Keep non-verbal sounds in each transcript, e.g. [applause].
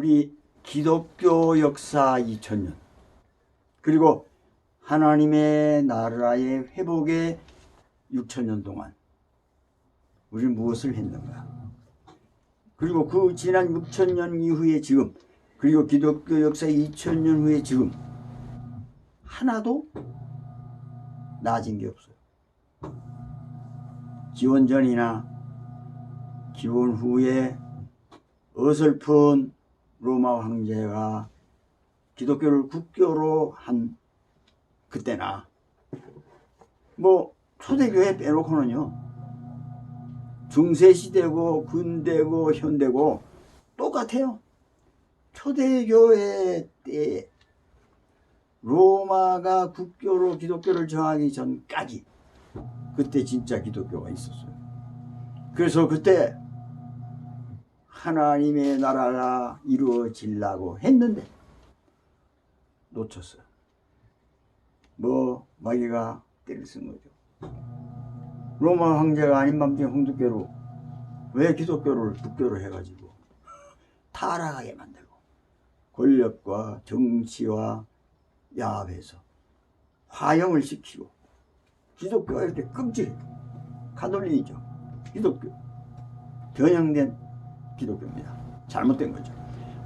우리 기독교 역사 2000년 그리고 하나님의 나라의 회복의 6천년 동안 우리는 무엇을 했는가? 그리고 그 지난 6천년 이후에 지금 그리고 기독교 역사 2000년 후에 지금 하나도 나아진 게 없어요. 기원 전이나 기원 후에 어설픈 로마 황제가 기독교를 국교로 한 그때나 뭐 초대교회 빼놓고는요 중세시대고 근대고 현대고 똑같아요. 초대교회 때 로마가 국교로 기독교를 정하기 전까지 그때 진짜 기독교가 있었어요. 그래서 그때 하나님의 나라가 이루어지려고 했는데 놓쳤어요. 뭐 마귀가 때를 쓴 거죠. 로마 황제가 아닌 밤중에 홍두깨로 왜 기독교를 국교로 해가지고 타락하게 만들고 권력과 정치와 야합해서 화형을 시키고 기독교가 이렇게 끔찍해 가톨릭이죠 기독교 변형된 기독교입니다. 잘못된 거죠.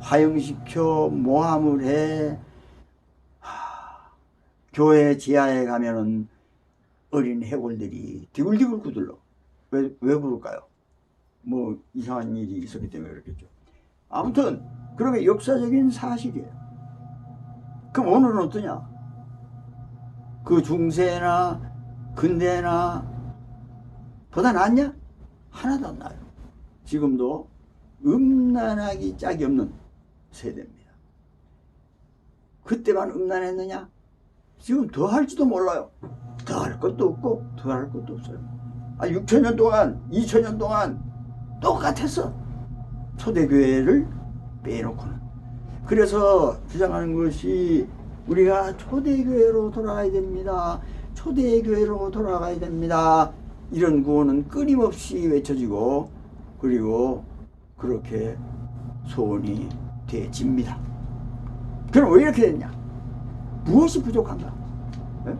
화형시켜 모함을 해 하, 교회 지하에 가면은 어린 해골들이 디굴디굴 구들러. 왜, 왜 그럴까요? 뭐 이상한 일이 있었기 때문에 그렇겠죠. 아무튼 그러면 역사적인 사실이에요. 그럼 오늘은 어떠냐? 그 중세나 근대나 보다 낫냐? 하나도 안 나요. 지금도 음란하기 짝이 없는 세대입니다. 그때만 음란했느냐? 지금 더 할지도 몰라요. 더 할 것도 없고 더 할 것도 없어요. 아 6천년 동안 2천년 동안 똑같았어. 초대교회를 빼놓고는. 그래서 주장하는 것이 우리가 초대교회로 돌아가야 됩니다. 초대교회로 돌아가야 됩니다. 이런 구호는 끊임없이 외쳐지고 그리고 그렇게 소원이 되집니다. 그럼 왜 이렇게 됐냐? 무엇이 부족한가? 예?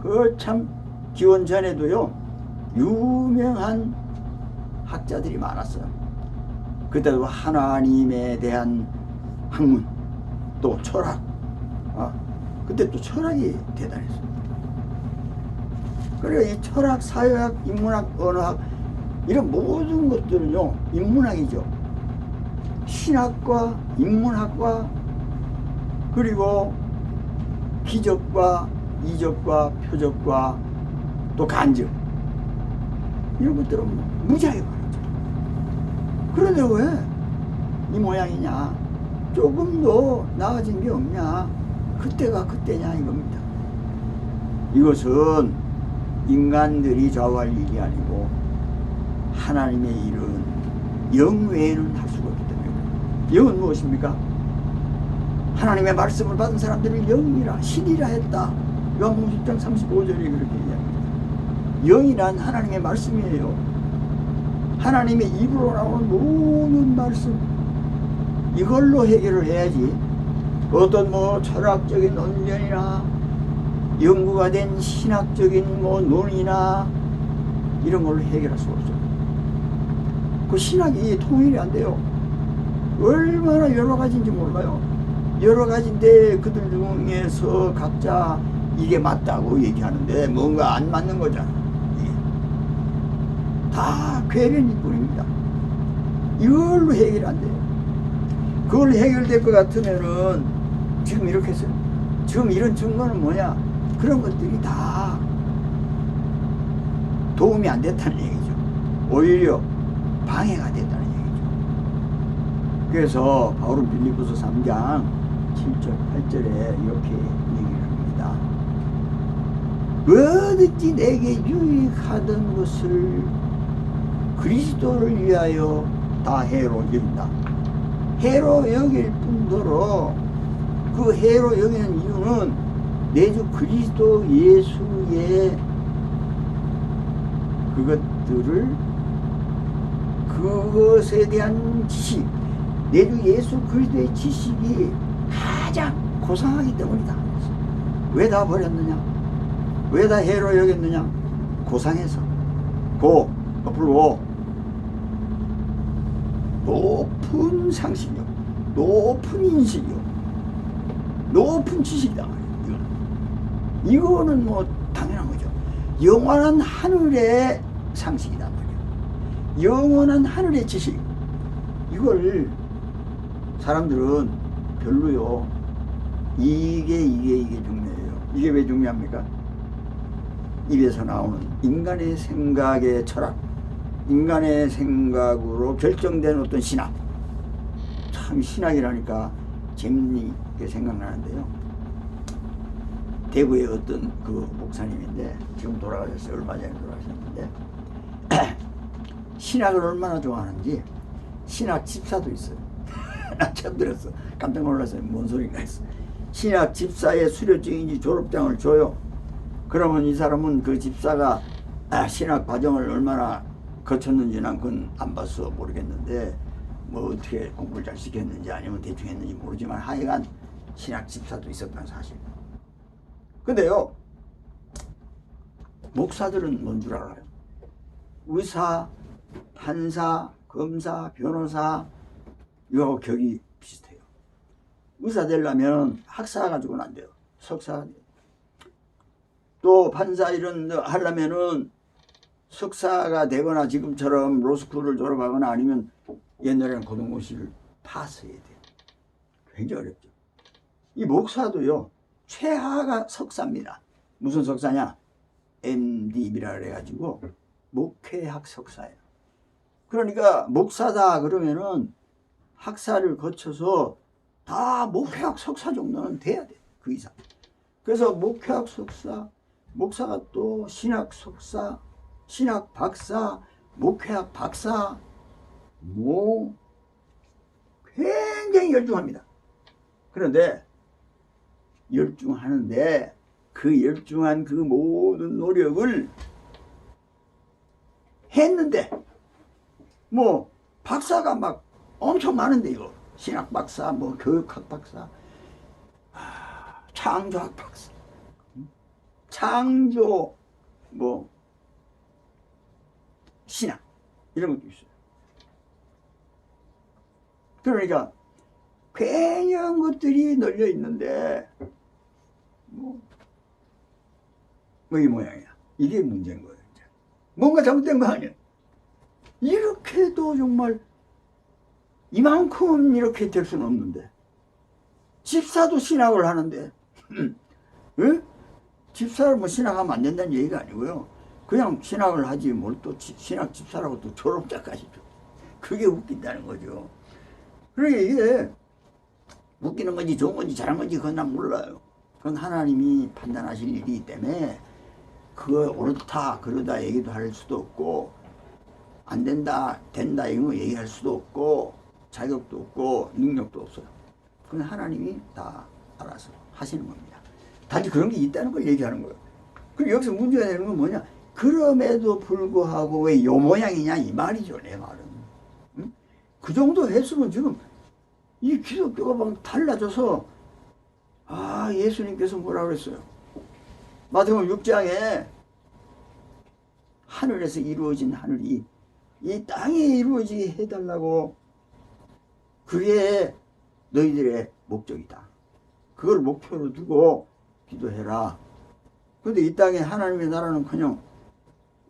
그참 기원 전에도요 유명한 학자들이 많았어요. 그때도 하나님에 대한 학문 또 철학 아, 그때 또 철학이 대단했어요. 그리고 이 철학, 사회학, 인문학, 언어학 이런 모든 것들은요 인문학이죠. 신학과 인문학과 그리고 기적과 이적과 표적과 또 간접 이런 것들은 무지하게 많았죠. 그런데 왜 이 모양이냐? 조금 더 나아진 게 없냐? 그때가 그때냐 이겁니다. 이것은 인간들이 좌우할 일이 아니고 하나님의 일은 영 외에는 할 수가 없기 때문에 영은 무엇입니까? 하나님의 말씀을 받은 사람들을 영이라 신이라 했다. 요한복음 10장 35절에 그렇게 얘기합니다. 영이란 하나님의 말씀이에요. 하나님의 입으로 나오는 모든 말씀 이걸로 해결을 해야지 어떤 뭐 철학적인 논쟁이나 연구가 된 신학적인 뭐 논이나 이런 걸로 해결할 수가 없어요. 그 신학이 통일이 안 돼요. 얼마나 여러 가지인지 몰라요. 여러 가지인데 그들 중에서 각자 이게 맞다고 얘기하는데 뭔가 안 맞는 거잖아. 다 괴변일 뿐입니다. 이걸로 해결 안 돼요. 그걸로 해결될 것 같으면은 지금 이렇게 했어요. 지금 이런 증거는 뭐냐? 그런 것들이 다 도움이 안 됐다는 얘기죠. 오히려 방해가 됐다는 얘기죠. 그래서 바울은 빌립보서 3장 7절, 8절에 이렇게 얘기를 합니다. 뭐든지 내게 유익하던 것을 그리스도를 위하여 다 해로 여긴다. 해로 여길 뿐더러 그 해로 여기는 이유는 내 주 그리스도 예수의 그것들을 그것에 대한 지식 내 주 예수 그리스도의 지식이 가장 고상하기 때문이다. 왜 다 버렸느냐? 왜 다 해로 여겼느냐? 고상해서. 고, 앞으로 높은 상식력, 높은 인식력, 높은 지식이다. 이거는. 뭐 당연한 거죠. 영원한 하늘의 말이에요. 영원한 하늘의 지식. 이걸 사람들은 별로요. 이게 이게 이게 중요해요. 이게 왜 중요합니까? 입에서 나오는 인간의 생각의 철학, 인간의 생각으로 결정된 어떤 신학. 참 신학이라니까 재밌게 생각나는데요. 대구의 어떤 그 목사님인데 지금 돌아가셨어요. 얼마 전에 돌아가셨는데 신학을 얼마나 좋아하는지 신학 집사도 있어요. [laughs] 나 처음 들었어. 깜짝 놀랐어요. 뭔 소리인가 했어. 신학 집사의 수료증인지 졸업장을 줘요. 그러면 이 사람은 그 집사가 아, 신학 과정을 얼마나 거쳤는지 난 그건 안 봤어 모르겠는데 뭐 어떻게 공부를 잘 시켰는지 아니면 대충 했는지 모르지만 하여간 신학 집사도 있었다는 사실. 근데요 목사들은 뭔 줄 알아요? 의사, 판사, 검사, 변호사 이거하고 격이 비슷해요. 의사 되려면 학사 가지고는 안 돼요. 돼요. 또 판사 이런 거 하려면은 석사가 되거나 지금처럼 로스쿨을 졸업하거나 아니면 옛날에는 고등고시를 파스해야 돼요. 굉장히 어렵죠. 이 목사도요, 최하가 석사입니다. 무슨 석사냐? MDB라 그래가지고 목회학 석사예요. 그러니까 목사다 그러면은 학사를 거쳐서 다 목회학 석사 정도는 돼야 돼. 그 이상. 그래서 목회학 석사, 목사가 또 신학 석사, 신학 박사, 목회학 박사, 뭐 굉장히 열중합니다. 그런데 열중하는데 그 열중한 그 모든 노력을 했는데 뭐 박사가 막 엄청 많은데 이거 신학 박사, 뭐 교육학 박사, 아, 창조학 박사, 창조 뭐 신학 이런 것도 있어요. 그러니까 굉장한 것들이 널려 있는데 뭐, 뭐 이 모양이야. 이게 문제인 거예요. 이제. 뭔가 잘못된 거 아니야. 이렇게도 정말 이만큼 이렇게 될 수는 없는데 집사도 신학을 하는데 [clears throat] 왜? 집사를 뭐 신학하면 안 된다는 얘기가 아니고요. 그냥 신학을 하지 뭘 또 신학 집사라고 또 졸업자까지 줘. 그게 웃긴다는 거죠. 그러니까 이게 웃기는 건지 좋은 건지 잘한 건지 그건 난 몰라요. 그건 하나님이 판단하실 일이기 때문에 그거 옳다 그러다 얘기도 할 수도 없고 안 된다 된다 이거 얘기할 수도 없고 자격도 없고 능력도 없어요. 그건 하나님이 다 알아서 하시는 겁니다. 단지 그런 게 있다는 걸 얘기하는 거예요. 그리고 여기서 문제가 되는 건 뭐냐? 그럼에도 불구하고 왜 요 모양이냐 이 말이죠 내 말은. 응? 그 정도 했으면 지금 이 기독교가 막 달라져서 아 예수님께서 뭐라 그랬어요? 마태복음 6장에 하늘에서 이루어진 하늘이 이 땅에 이루어지게 해달라고 그게 너희들의 목적이다. 그걸 목표로 두고 기도해라. 근데 이 땅에 하나님의 나라는 그냥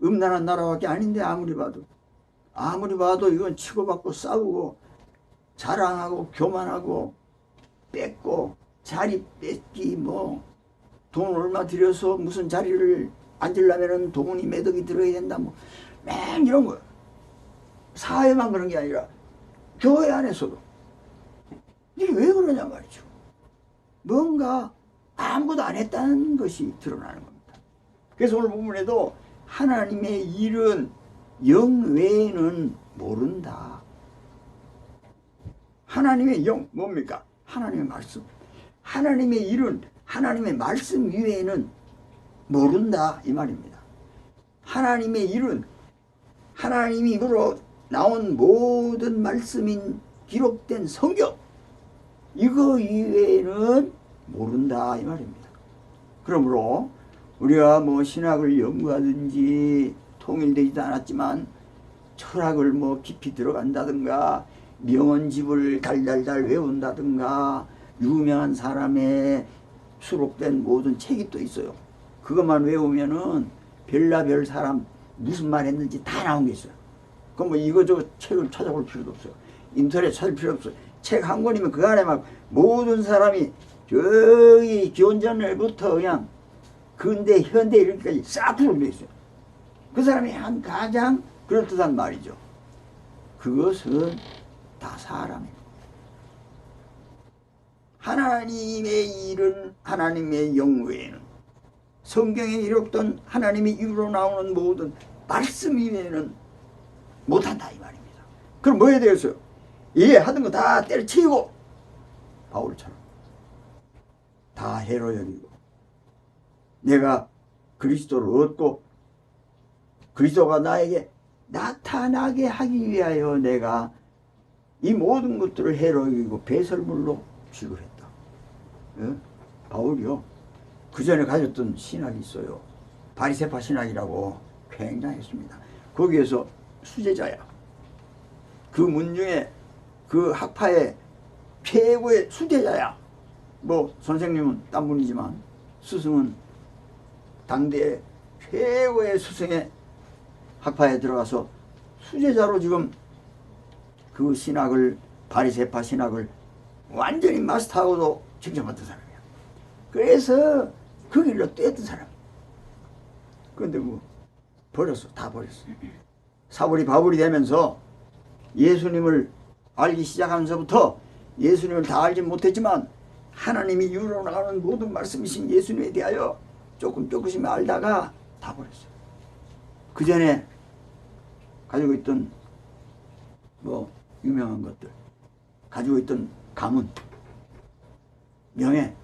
음란한 나라밖에 아닌데 아무리 봐도 아무리 봐도 이건 치고받고 싸우고 자랑하고 교만하고 뺏고 자리 뺏기 뭐 돈 얼마 들여서 무슨 자리를 앉으려면은 돈이 매덕이 들어야 된다 뭐 맨 이런 거 사회만 그런 게 아니라 교회 안에서도 이게 왜 그러냐 말이죠 뭔가 아무것도 안 했다는 것이 드러나는 겁니다 그래서 오늘 본문에도 하나님의 일은 영 외에는 모른다 하나님의 영 뭡니까? 하나님의 말씀. 하나님의 일은 하나님의 말씀 이외에는 모른다 이 말입니다. 하나님의 일은 하나님이 입으로 나온 모든 말씀인 기록된 성경 이거 이외에는 모른다 이 말입니다. 그러므로 우리가 뭐 신학을 연구하든지 통일되지도 않았지만 철학을 뭐 깊이 들어간다든가 명언집을 달달달 외운다든가 유명한 사람의 수록된 모든 책이 또 있어요. 그것만 외우면은 별나별 사람 무슨 말 했는지 다 나온 게 있어요. 그럼 뭐 이거저거 책을 찾아볼 필요도 없어요. 인터넷 찾을 필요 없어요. 책 한 권이면 그 안에 막 모든 사람이 저기 기원전을부터 그냥 근대, 현대 이렇게까지 싹 들어져 있어요. 그 사람이 한 가장 그럴듯한 말이죠. 그것은 다 사람입니다. 하나님의 일은 하나님의 영외에는 성경에 기록된 하나님의 입으로 나오는 모든 말씀 이외에는 못한다 이 말입니다. 그럼 뭐 해야 되겠어요? 예, 하던 거 다 때려치우고 바울처럼 다 해로 여기고 내가 그리스도를 얻고 그리스도가 나에게 나타나게 하기 위하여 내가 이 모든 것들을 해로 여기고 배설물로 취급했다. 예? 바울이요. 그 전에 가졌던 신학이 있어요. 바리세파 신학이라고 굉장했습니다. 거기에서 수제자야. 그 문중에 그 학파의 최고의 수제자야. 뭐 선생님은 딴 분이지만 스승은 당대의 최고의 스승의 학파에 들어가서 수제자로 지금 그 신학을 바리세파 신학을 완전히 마스터하고도 칭찬받던 사람이야. 그래서 그 길로 뛰었던 사람. 그런데 뭐 버렸어, 다 버렸어. 사울이 바울이 되면서 예수님을 알기 시작하면서부터 예수님을 다 알지 못했지만 하나님이 유로 나오는 모든 말씀이신 예수님에 대하여 조금 조금씩 알다가 다 버렸어요. 그 전에 가지고 있던 뭐 유명한 것들, 가지고 있던 가문, 명예,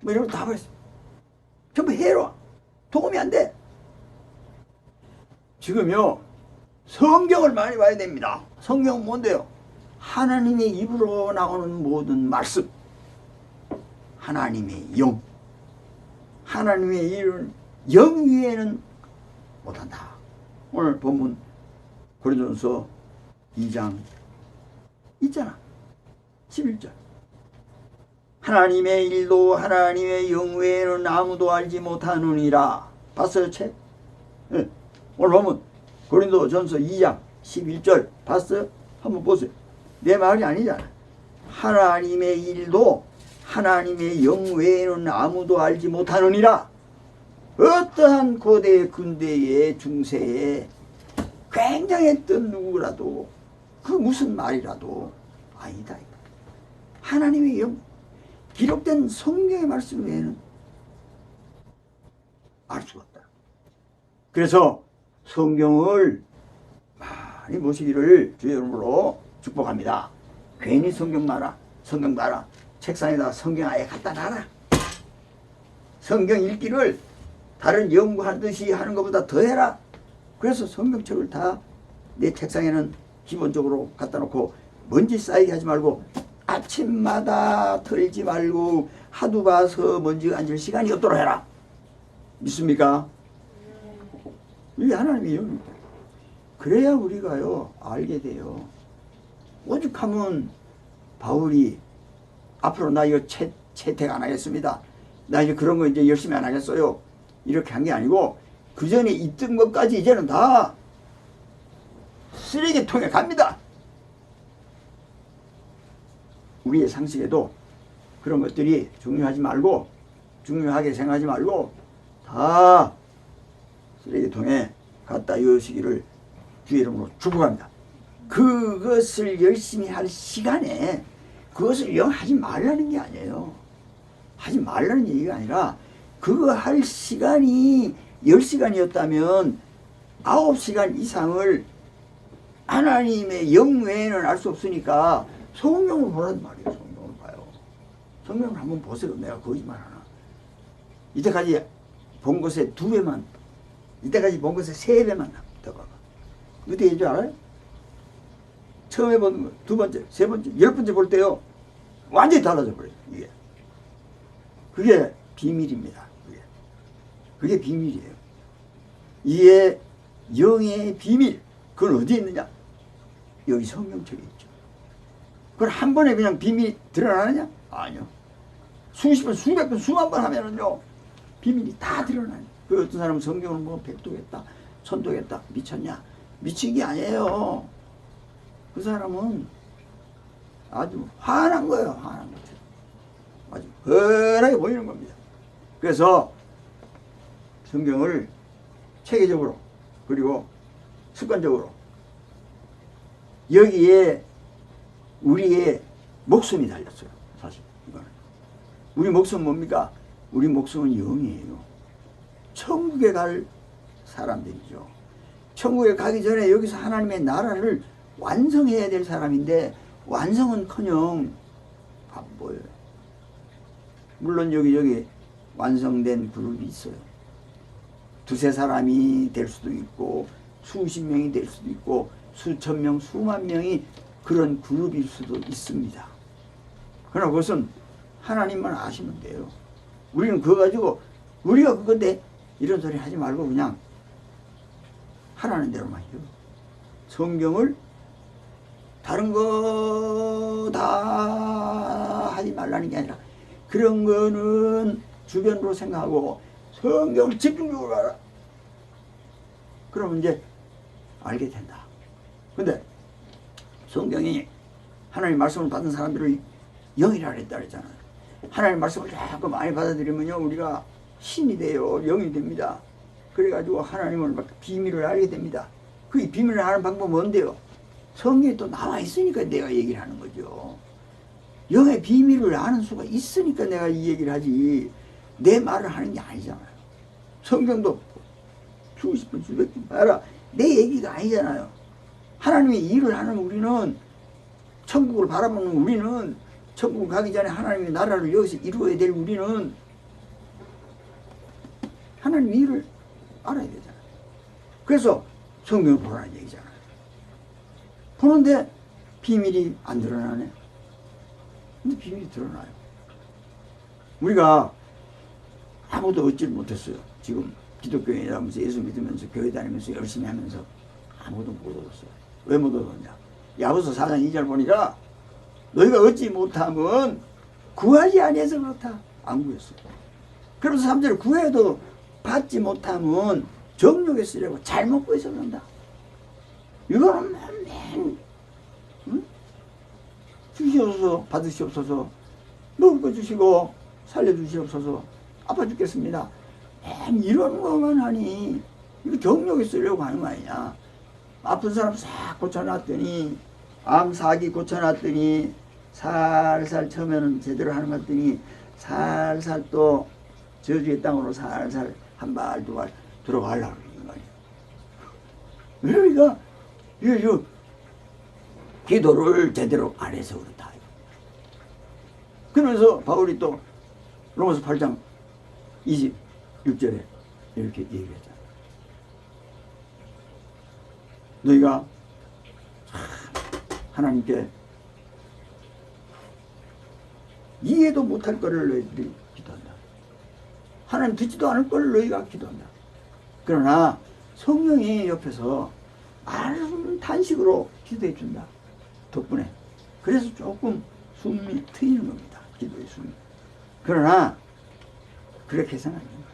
뭐 이런 거 다 버렸어요. 전부 해로 도움이 안 돼. 지금요 성경을 많이 봐야 됩니다. 성경은 뭔데요? 하나님의 입으로 나오는 모든 말씀, 하나님의 영, 하나님의 이른 영 위에는 못한다. 오늘 본문 고린도전서 2장 있잖아. 11절. 하나님의 일도 하나님의 영 외에는 아무도 알지 못하느니라. 봤어요, 책? 예. 오늘 보면 고린도 전서 2장 11절 봤어요? 한번 보세요. 내 말이 아니잖아. 하나님의 일도 하나님의 영 외에는 아무도 알지 못하느니라. 어떠한 고대 근대의 중세에 굉장했던 누구라도 그 무슨 말이라도 아니다. 하나님의 영 기록된 성경의 말씀 외에는 알 수가 없다. 그래서 성경을 많이 보시기를 주의 이름으로 축복합니다. 괜히 성경 봐라. 성경 봐라. 책상에다 성경 아예 갖다 놔라. 성경 읽기를 다른 연구하듯이 하는 것보다 더 해라. 그래서 성경책을 다 내 책상에는 기본적으로 갖다 놓고 먼지 쌓이게 하지 말고 아침마다 털지 말고 하도 봐서 먼지가 앉을 시간이 없도록 해라. 믿습니까? 이게 하나님의 영입니다. 그래야 우리가요 알게 돼요. 오죽하면 바울이 앞으로 나 이거 채, 채택 안 하겠습니다. 나 이제 그런 거 이제 열심히 안 하겠어요. 이렇게 한 게 아니고 그 전에 있던 것까지 이제는 다 쓰레기통에 갑니다. 우리의 상식에도 그런 것들이 중요하지 말고 중요하게 생각하지 말고 다 쓰레기통에 갖다 여시기를 주의 이름으로 축복합니다. 그것을 열심히 할 시간에 그것을 영 하지 말라는 게 아니에요. 하지 말라는 얘기가 아니라 그거 할 시간이 10시간이었다면 9시간 이상을 하나님의 영 외에는 알 수 없으니까 성경을 보란 말이에요. 성경을 봐요. 성경을 한번 보세요. 내가 거짓말 하나. 이때까지 본 것에 두 배만, 이때까지 본 것에 세 배만 더 봐봐. 어떻게 해줄 알아요? 처음에 본두 번째, 세 번째, 열 번째 볼 때요. 완전히 달라져 버려요. 이게. 그게 비밀입니다. 그게, 그게 비밀이에요. 이게 영의 비밀. 그건 어디에 있느냐? 여기 성경 책에 있죠. 그걸 한 번에 그냥 비밀이 드러나느냐? 아니요. 수십 번, 수백 번, 수만 번 하면은요, 비밀이 다 드러나요. 그 어떤 사람은 성경을 뭐 백도겠다, 천도겠다, 미쳤냐? 미친 게 아니에요. 그 사람은 아주 화난 거예요, 화난 거죠. 아주 뻔하게 보이는 겁니다. 그래서 성경을 체계적으로 그리고 습관적으로 여기에 우리의 목숨이 달렸어요. 사실 이거는 우리 목숨 뭡니까? 우리 목숨은 영이에요. 천국에 갈 사람들이죠. 천국에 가기 전에 여기서 하나님의 나라를 완성해야 될 사람인데 완성은커녕 바보예요. 물론 여기저기 완성된 그룹이 있어요. 두세 사람이 될 수도 있고 수십 명이 될 수도 있고 수천 명, 수만 명이 그런 그룹일 수도 있습니다. 그러나 그것은 하나님만 아시면 돼요. 우리는 그거 가지고 우리가 그건데 이런 소리 하지 말고 그냥 하라는 대로만 해요. 성경을 다른 거 다 하지 말라는 게 아니라 그런 거는 주변으로 생각하고 성경을 집중적으로 알아. 그러면 이제 알게 된다. 근데 성경이 하나님 말씀을 받은 사람들을 영이라 그랬다 그랬잖아요. 하나님 말씀을 자꾸 많이 받아들이면요 우리가 신이 돼요. 영이 됩니다. 그래가지고 하나님을 막 비밀을 알게 됩니다. 그 비밀을 아는 방법은 뭔데요? 성경에 또 나와 있으니까 내가 얘기를 하는 거죠. 영의 비밀을 아는 수가 있으니까 내가 이 얘기를 하지 내 말을 하는 게 아니잖아요. 성경도 수십 번 수백 번 알아 내 얘기가 아니잖아요. 하나님의 일을 하는 우리는 천국을 바라보는 우리는 천국 가기 전에 하나님의 나라를 여기서 이루어야 될 우리는 하나님 일을 알아야 되잖아요. 그래서 성경을 보라는 얘기잖아요. 보는데 비밀이 안 드러나네. 근데 비밀이 드러나요. 우리가 아무도 얻질 못했어요. 지금 기독교인이 라면서 예수 믿으면서 교회 다니면서 열심히 하면서 아무도 못 얻었어요. 왜 못 얻었냐? 야고서 4장 2절 보니까 너희가 얻지 못하면 구하지 아니해서 그렇다. 안 구했어요. 그래서 3절 구해도 받지 못하면 정욕에 쓰려고 잘못 구해서 그런다. 이거는 맨 응? 주시옵소서 받으시옵소서 먹을 거 주시고 살려주시옵소서 아파 죽겠습니다. 맨 이런 것만 하니 이거 정욕에 쓰려고 하는 거 아니냐. 아픈 사람 싹 고쳐놨더니 암 사기 고쳐놨더니 살살 처음에는 제대로 하는 것 같더니 살살 또 저주의 땅으로 살살 한 발 두 발 들어가려고 그러는 거예요. 그러니까 저 기도를 제대로 안 해서 그렇다. 그러면서 바울이 또 로마서 8장 26절에 이렇게 얘기했잖아. 너희가 하나님께 이해도 못할 거를 너희들이. 하나님 듣지도 않을 거를 너희가 기도한다. 그러나 성령이 옆에서 아름 단식으로 기도해 준다. 덕분에. 그래서 조금 숨이 트이는 겁니다. 기도의 숨이. 그러나 그렇게 해서는 안 됩니다.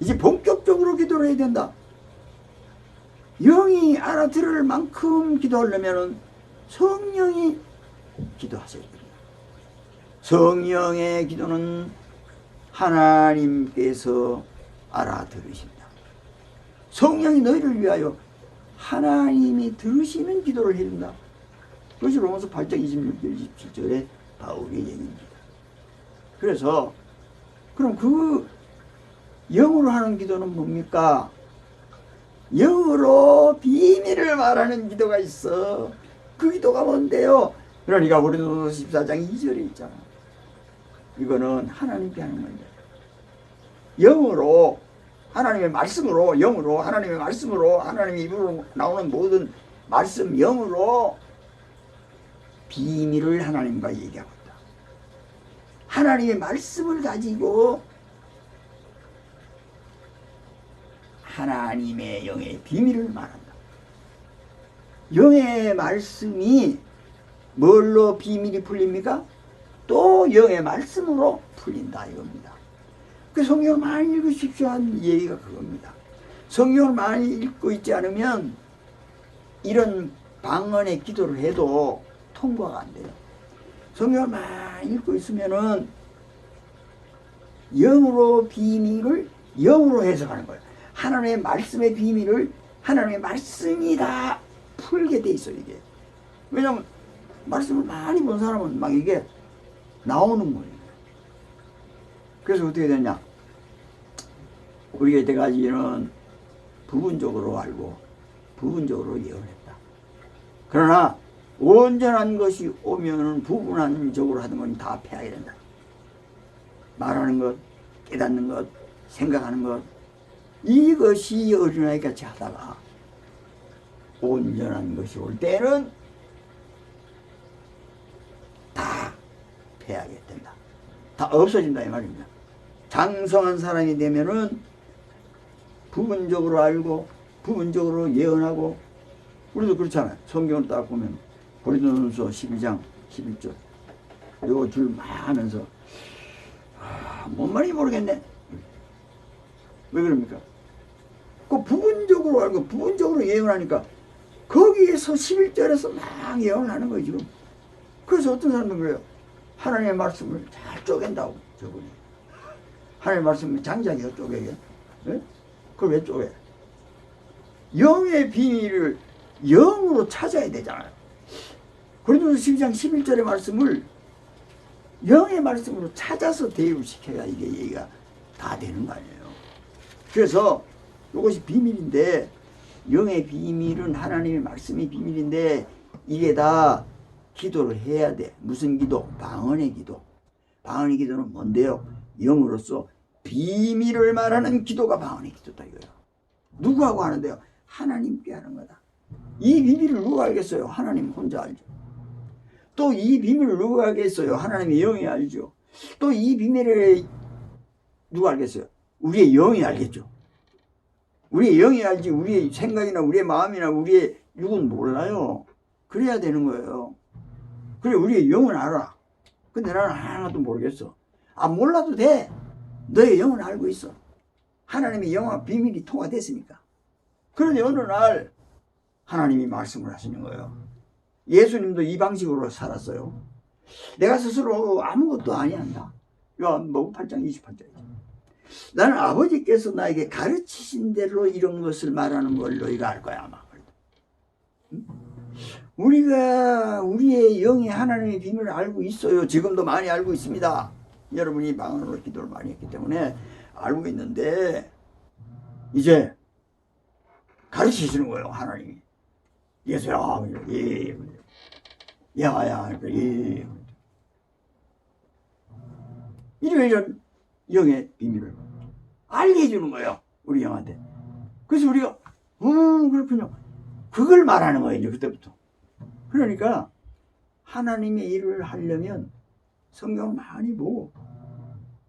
이제 본격적으로 기도를 해야 된다. 영이 알아들을 만큼 기도하려면 성령이 기도하셔야 됩니다. 성령의 기도는 하나님께서 알아들으신다. 성령이 너희를 위하여 하나님이 들으시는 기도를 해준다. 그것이 로마서 8장 26절 27절에 바울의 얘기입니다. 그래서 그럼 그 영으로 하는 기도는 뭡니까? 영으로 비밀을 말하는 기도가 있어. 그 기도가 뭔데요? 그러니까 우리도 14장 2절에 있잖아. 이거는 하나님께 하는 건데. 영으로 하나님의 말씀으로 영으로 하나님의 말씀으로 하나님의 입으로 나오는 모든 말씀 영으로 비밀을 하나님과 얘기하고 있다. 하나님의 말씀을 가지고 하나님의 영의 비밀을 말한다. 영의 말씀이 뭘로 비밀이 풀립니까? 또 영의 말씀으로 풀린다 이겁니다. 그 성경을 많이 읽으십시오 한 얘기가 그겁니다. 성경을 많이 읽고 있지 않으면 이런 방언의 기도를 해도 통과가 안 돼요. 성경을 많이 읽고 있으면은 영으로 비밀을 영으로 해석하는 거예요. 하나님의 말씀의 비밀을 하나님의 말씀이 다 풀게 돼 있어요, 이게. 왜냐면 말씀을 많이 본 사람은 막 이게 나오는 거예요. 그래서 어떻게 되냐? 우리가 이때까지는 부분적으로 알고 부분적으로 예언했다. 그러나 온전한 것이 오면은 부분한적으로 하는 건다 패하게 된다. 말하는 것, 깨닫는 것, 생각하는 것 이것이 어린아이 같이 하다가 온전한 것이 올 때는 다 패하게 된다. 다 없어진다 이 말입니다. 장성한 사람이 되면은 부분적으로 알고 부분적으로 예언하고 우리도 그렇잖아요. 성경을 딱 보면 고린도전서 12장 11절 요거 줄막 하면서 아, 뭔 말인지 모르겠네. 왜 그럽니까? 그 부분적으로 알고 부분적으로 예언하니까 거기에서 11절에서 막 예언하는 거예요 지금. 그래서 어떤 사람은 그래요. 하나님의 말씀을 잘 쪼갠다고 저분이. 하나님의 말씀을 장작이요 쪼개게. 예? 그걸 왜 쪼개? 영의 비밀을 영으로 찾아야 되잖아요. 고린도서 12장 11절의 말씀을 영의 말씀으로 찾아서 대입시켜야 이게 얘기가 다 되는 거 아니에요. 그래서 이것이 비밀인데 영의 비밀은 하나님의 말씀이 비밀인데 이게 다 기도를 해야 돼. 무슨 기도? 방언의 기도. 방언의 기도는 뭔데요? 영으로서 비밀을 말하는 기도가 방언의 기도다 이거예요. 누구하고 하는데요? 하나님께 하는 거다. 이 비밀을 누가 알겠어요? 하나님 혼자 알죠. 또 이 비밀을 누가 알겠어요? 하나님의 영이 알죠. 또 이 비밀을 누가 알겠어요? 우리의 영이 알겠죠. 우리의 영이 알지 우리의 생각이나 우리의 마음이나 우리의 육은 몰라요. 그래야 되는 거예요. 그래 우리의 영은 알아. 근데 나는 하나도 모르겠어. 아 몰라도 돼. 너의 영은 알고 있어. 하나님의 영과 비밀이 통화됐으니까. 그런데 어느 날 하나님이 말씀을 하시는 거예요. 예수님도 이 방식으로 살았어요. 내가 스스로 아무것도 아니한다. 요한복음 8장 28절이죠. 나는 아버지께서 나에게 가르치신 대로 이런 것을 말하는 걸 너희가 알 거야 아마. 응? 우리가 우리의 영이 하나님의 비밀을 알고 있어요. 지금도 많이 알고 있습니다. 여러분이 방언으로 기도를 많이 했기 때문에 알고 있는데 이제 가르치시는 거예요 하나님이. 예수야, 예, 야야, 예. 이런 이런 영의 비밀을 알게 해주는 거예요. 우리 영한테. 그래서 우리가, 음, 그렇군요. 그걸 말하는 거예요, 이제 그때부터. 그러니까, 하나님의 일을 하려면 성경 많이 보고,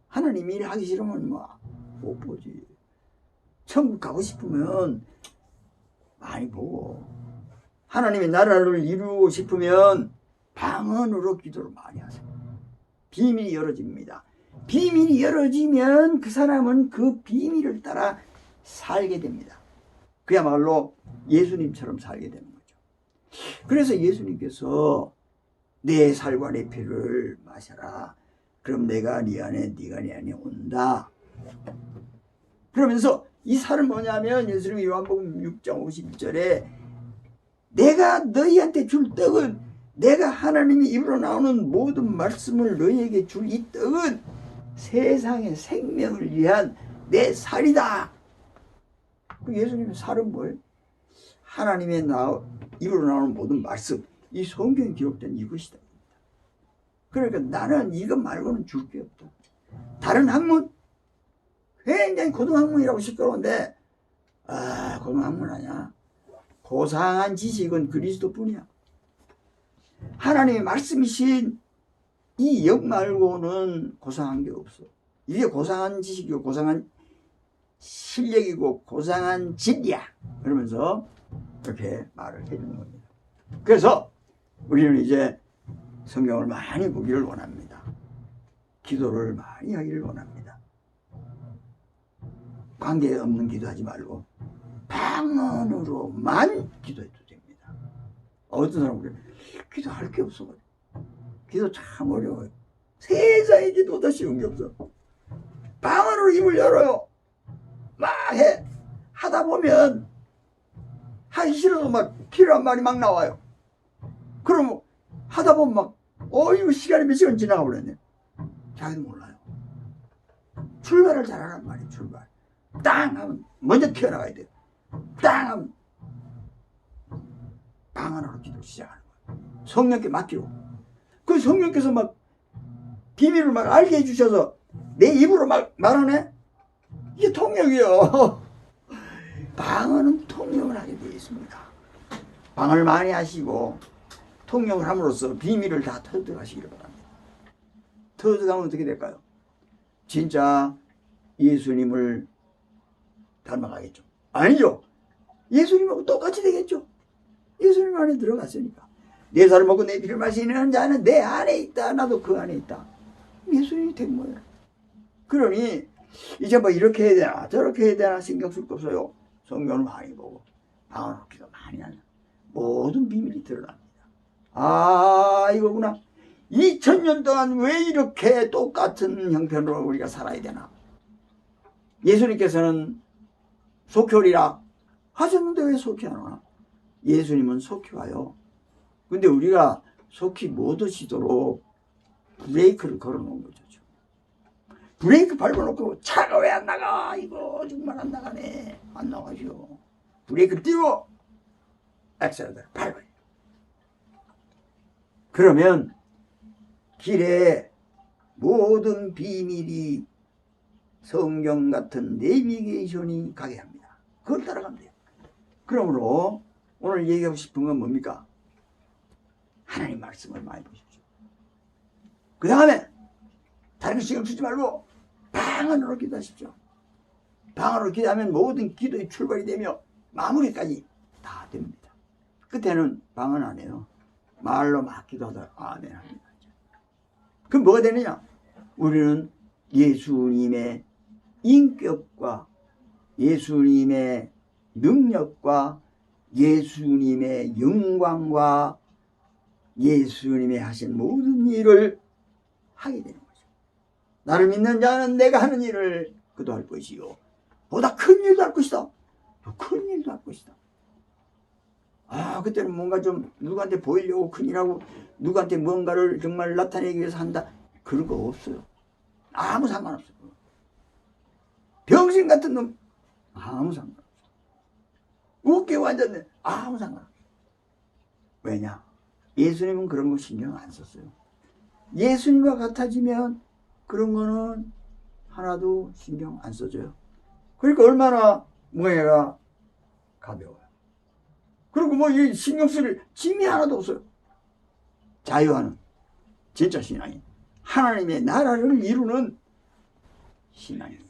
하나님 일 하기 싫으면 뭐, 못 보지. 천국 가고 싶으면 많이 보고, 하나님의 나라를 이루고 싶으면 방언으로 기도를 많이 하세요. 비밀이 열어집니다. 비밀이 열어지면 그 사람은 그 비밀을 따라 살게 됩니다. 그야말로 예수님처럼 살게 되는 거죠. 그래서 예수님께서 내내 피를 마셔라. 그럼 내가 네 안에 네가 내 안에 온다. 그러면서 이 살은 뭐냐면 예수님이 요한복음 6장 51절에 내가 너희한테 줄 떡은 내가 하나님의 입으로 나오는 모든 말씀을 너희에게 줄 이 떡은 세상의 생명을 위한 내 살이다. 그 예수님의 살은 뭐예요? 하나님의 나, 입으로 나오는 모든 말씀, 이 성경에 기록된 이것이다. 그러니까 나는 이것 말고는 줄 게 없다. 다른 학문, 굉장히 고등학문이라고 시끄러운데, 아, 고등학문 아니야. 고상한 지식은 그리스도 뿐이야. 하나님의 말씀이신 이영 말고는 고상한 게 없어. 이게 고상한 지식이고 고상한 실력이고 고상한 진리야. 그러면서 이렇게 말을 해주는 겁니다. 그래서 우리는 이제 성경을 많이 보기를 원합니다. 기도를 많이 하기를 원합니다. 관계 없는 기도하지 말고 방언으로만 기도해도 됩니다. 어떤 사람은 그래, 기도할 게 없어. 기도 참 어려워요. 세상에 기도보다 쉬운 게 없어. 방언으로 입을 열어요. 막 해. 하다 보면 하기 싫어도 막 필요한 말이 막 나와요. 그럼 하다 보면 막, 어, 이거 시간이 몇 시간 지나가 버렸네. 자기도 몰라요. 출발을 잘하란 말이에요, 출발. 땅! 하면 먼저 튀어나가야 돼요. 땅! 하면 방언으로 기도 시작하는 거예요. 성령께 맡기고. 그 성령께서 막 비밀을 막 알게 해주셔서 내 입으로 막 말하네? 이게 통역이요. [laughs] 방언은 통역을 하게 되어 있습니다. 방언을 많이 하시고 통역을 함으로써 비밀을 다 터득하시기를 바랍니다. 터득하면 어떻게 될까요? 진짜 예수님을 닮아가겠죠. 아니죠. 예수님하고 똑같이 되겠죠. 예수님 안에 들어갔으니까. 내 살을 먹고 내 피를 마시는 자는 내 안에 있다. 나도 그 안에 있다. 예수님이 된 거예요. 그러니 이제 뭐 이렇게 해야 되나 저렇게 해야 되나 신경 쓸 거 없어요. 성경을 많이 보고 방언으로 기도 많이 하는 모든 비밀이 드러납니다. 아 이거구나. 2000년 동안 왜 이렇게 똑같은 형편으로 우리가 살아야 되나? 예수님께서는 속효리라 하셨는데 왜 속히 안 오나? 예수님은 속히 와요. 근데 우리가 속히 못 오시도록 브레이크를 걸어 놓은 거죠. 브레이크 밟아놓고 차가 왜 안 나가? 이거 정말 안 나가네. 안 나가죠. 브레이크를 띄워 엑셀을 밟아요. 그러면 길에 모든 비밀이 성경 같은 내비게이션이 가게 합니다. 그걸 따라가면 돼요. 그러므로 오늘 얘기하고 싶은 건 뭡니까? 하나님 말씀을 많이 보십시오. 그 다음에 다른 거 신경 쓰지 말고 방언으로 기도하십시오. 방언으로 기도하면 모든 기도의 출발이 되며 마무리까지 다 됩니다. 끝에는 방언 안 해요. 말로 막 기도하다 아멘 합니다. 그럼 뭐가 되느냐? 우리는 예수님의 인격과 예수님의 능력과 예수님의 영광과 예수님의 하신 모든 일을 하게 되는 거죠. 나를 믿는 자는 내가 하는 일을 그도 할 것이요. 보다 큰 일도 할 것이다. 더 큰 일도 할 것이다. 아, 그때는 뭔가 좀 누구한테 보이려고 큰일하고 누구한테 뭔가를 정말 나타내기 위해서 한다. 그런 거 없어요. 아무 상관없어요. 병신 같은 놈, 아무 상관없어요. 웃게 완전 아무 상관없어요. 왜냐? 예수님은 그런 거 신경 안 썼어요. 예수님과 같아지면 그런 거는 하나도 신경 안 써줘요. 그러니까 얼마나 무게가 가벼워요. 그리고 뭐 이 신경 쓸 짐이 하나도 없어요. 자유하는 진짜 신앙이 하나님의 나라를 이루는 신앙입니다.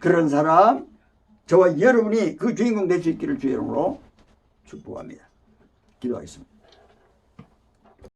그런 사람 저와 여러분이 그 주인공 될 수 있기를 주의 이름으로 축복합니다. 기도하겠습니다.